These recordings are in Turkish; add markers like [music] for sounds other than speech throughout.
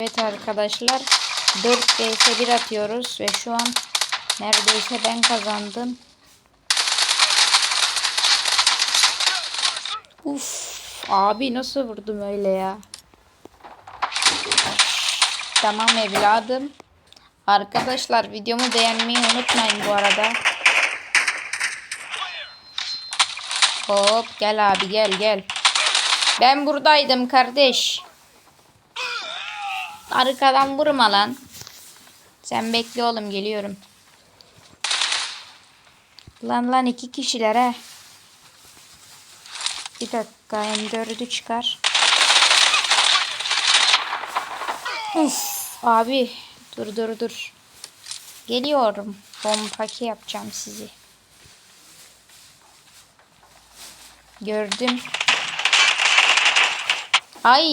Evet arkadaşlar 4 vs 1 atıyoruz ve şu an neredeyse ben kazandım. Uf abi nasıl vurdum öyle ya. Tamam evladım. Arkadaşlar videomu beğenmeyi unutmayın bu arada. Hop gel abi gel gel. Ben buradaydım kardeş. Arkadan vurma lan. Sen bekle oğlum geliyorum. Lan lan iki kişiler he. Bir dakika M4'ü çıkar. Uf, abi dur dur dur. Geliyorum. Bombaki yapacağım sizi. Gördüm. Ay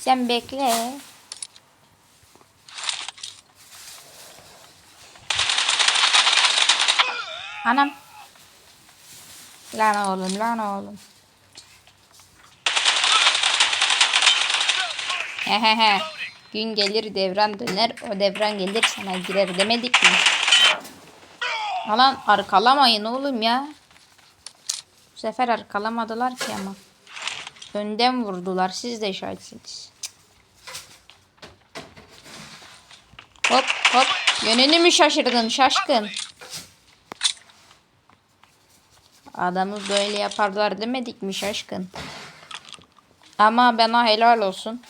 sen bekle. Anam. Lan oğlum lan oğlum. Hehehe. Gün gelir devran döner. O devran gelir sana girer demedik mi? Alan arkalamayın oğlum ya. Bu sefer arkalamadılar ki ama. Önden vurdular. Siz de şahitsiniz. Hop hop. Yönünü mü şaşırdın şaşkın? Adamı böyle yaparlar demedik mi şaşkın? Ama bana helal olsun.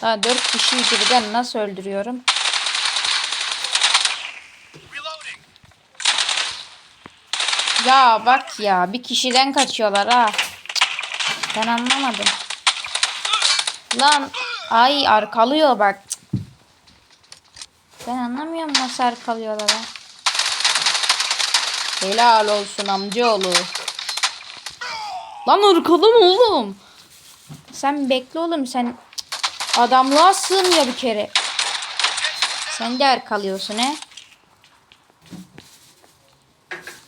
Ha dört kişiyi birden nasıl öldürüyorum? Ya bak ya bir kişiden kaçıyorlar ha. Ben anlamadım. Lan ay arkalıyor bak. Ben anlamıyorum nasıl arkalıyorlar ha. Helal olsun amcaoğlu. Lan arkalama oğlum. Sen bekle oğlum sen adamlığa sığmıyor bir kere. Sen de arkalıyorsun he.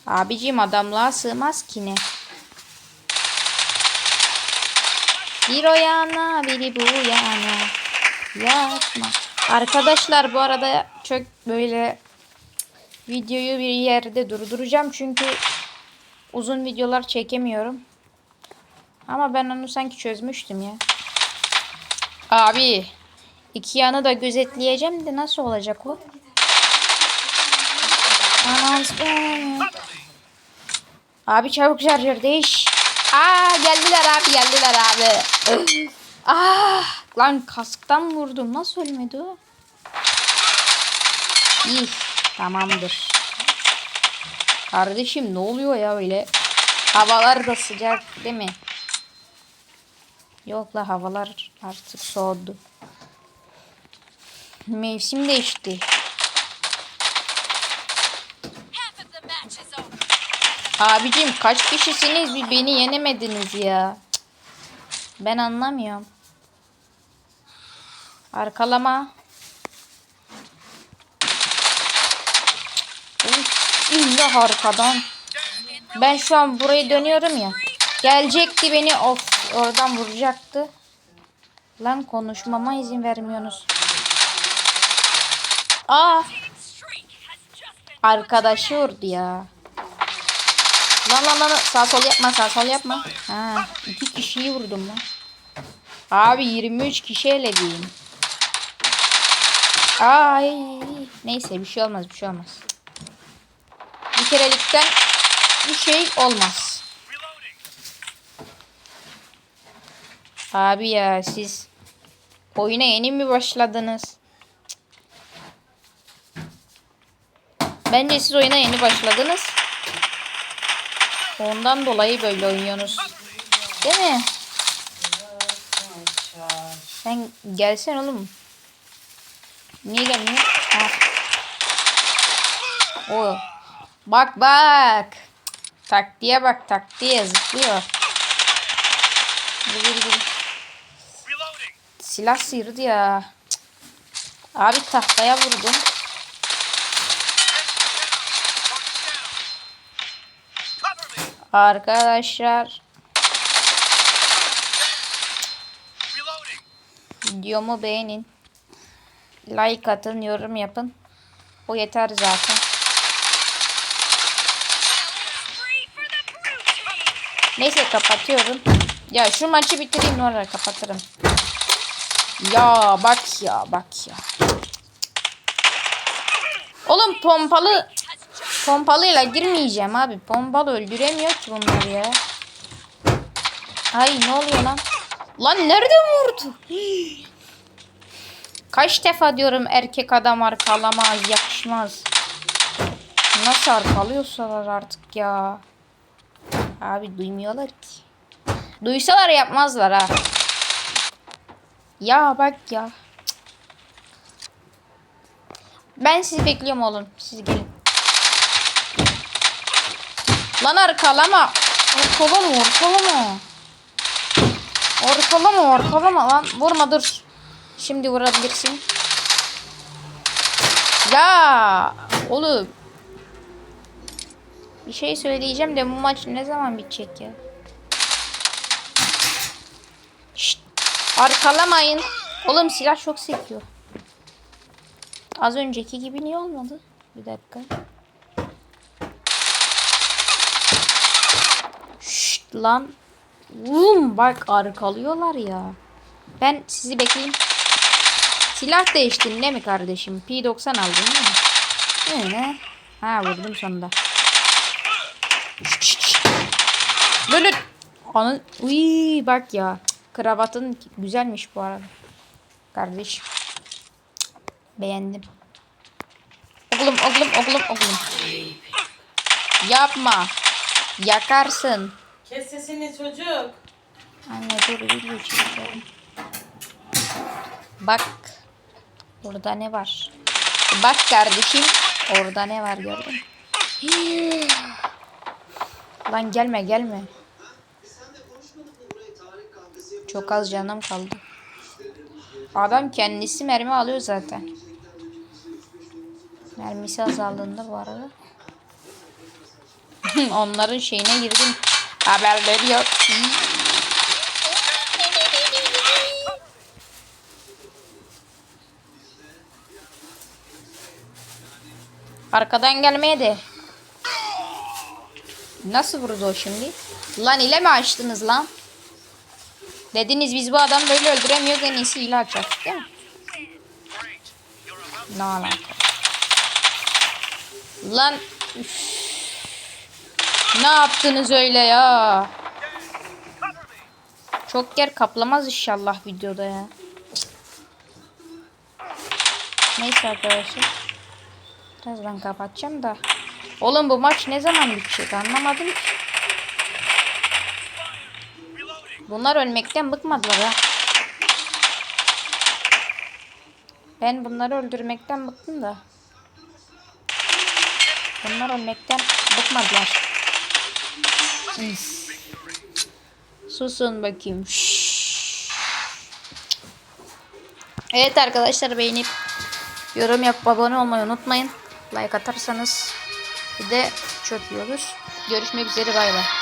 Abicim adamlığa sığmaz ki ne. Bir o yana biri bu yana. Yapma. Arkadaşlar bu arada çok böyle videoyu bir yerde durduracağım çünkü uzun videolar çekemiyorum. Ama ben onu sanki çözmüştüm ya. Abi iki yanı da gözetleyeceğim de nasıl olacak o? Abi çabuk şarjör değiş. Aa geldiler abi geldiler abi. ah lan kasktan vurdum. Nasıl ölmedi o? İyi tamamdır. Kardeşim ne oluyor ya öyle? Havalar da sıcak değil mi? Yok la havalar artık soğudu. Mevsim değişti. Abicim kaç kişisiniz bir beni yenemediniz ya. Ben anlamıyorum. Arkalama. İlla arkadan. Ben şu an burayı dönüyorum ya. Gelecekti beni of oradan vuracaktı. Lan konuşmama izin vermiyorsunuz. Aa been arkadaşı vurdu ya. Lan lan lan sağ sol yapma sağ sol yapma. Ha iki kişiyi vurdum lan. Abi 23 kişi eledim. Ay neyse bir şey olmaz bir şey olmaz. Bir kerelikten bir şey olmaz. Abi ya siz oyuna yeni mi başladınız? Bence siz oyuna yeni başladınız. Ondan dolayı böyle oynuyorsunuz. Değil mi? Sen gelsen oğlum. Niye gelmiyor? Ha. O. Bak bak. Taktiğe bak taktiğe zıplıyor. Gir, gir. Silah sıyırdı ya. Cık. Abi tahtaya vurdum. Arkadaşlar videomu beğenin. like atın, yorum yapın. O yeter zaten. Neyse kapatıyorum. Ya şu maçı bitireyim sonra kapatırım. Ya bak ya bak ya. Oğlum pompalı pompalıyla girmeyeceğim abi. Pompalı öldüremiyor ki bunları ya. Ay ne oluyor lan? Lan nerede vurdu? Kaç defa diyorum erkek adam arkalamaz, yakışmaz. Nasıl arkalıyorsalar artık ya. Abi duymuyorlar ki. Duysalar yapmazlar ha. Ya bak ya. Ben sizi bekliyorum oğlum. Siz gelin. Lan arkalama. Arkalama arkalama. Arkalama arkalama lan. Vurma dur. Şimdi vurabilirsin. Ya oğlum. Bir şey söyleyeceğim de bu maç ne zaman bitecek ya? Arkalamayın. Oğlum silah çok sekiyor. Az önceki gibi niye olmadı? Bir dakika. Şşt lan. Vum bak arkalıyorlar ya. Ben sizi bekleyeyim. Silah değiştin değil mi kardeşim? P90 aldın mi? Öyle. Ha vurdum sonunda. Şşt, şşt, şşt. Böyle Anın uy bak ya. Kravatın güzelmiş bu arada. Kardeşim. Cık, Beğendim. Oğlum oğlum oğlum oğlum. Yapma. Yakarsın. Kes sesini çocuk. Anne dur video çekiyorum. Bak. Burada ne var? Bak kardeşim. Orada ne var gördün? Lan gelme gelme. Çok az canım kaldı. Adam kendisi mermi alıyor zaten. Mermisi azaldığında bu arada. [laughs] Onların şeyine girdim. Haberleri yok. Arkadan gelmeye. Nasıl vurdu o şimdi? Lan ile mi açtınız lan? Dediniz biz bu adamı böyle öldüremiyoruz en iyisi ile açacaktık değil mi? Ne alaka? Lan. Ne yaptınız öyle ya? Çok yer kaplamaz inşallah videoda ya. Neyse arkadaşlar. Birazdan kapatacağım da. Oğlum bu maç ne zaman bitecek anlamadım ki. Bunlar ölmekten bıkmadılar ha. Ben bunları öldürmekten bıktım da. Bunlar ölmekten bıkmadılar. Susun bakayım. Evet arkadaşlar beğenip yorum yapıp abone olmayı unutmayın. Like atarsanız bir de çok iyi. Görüşmek üzere bay bay.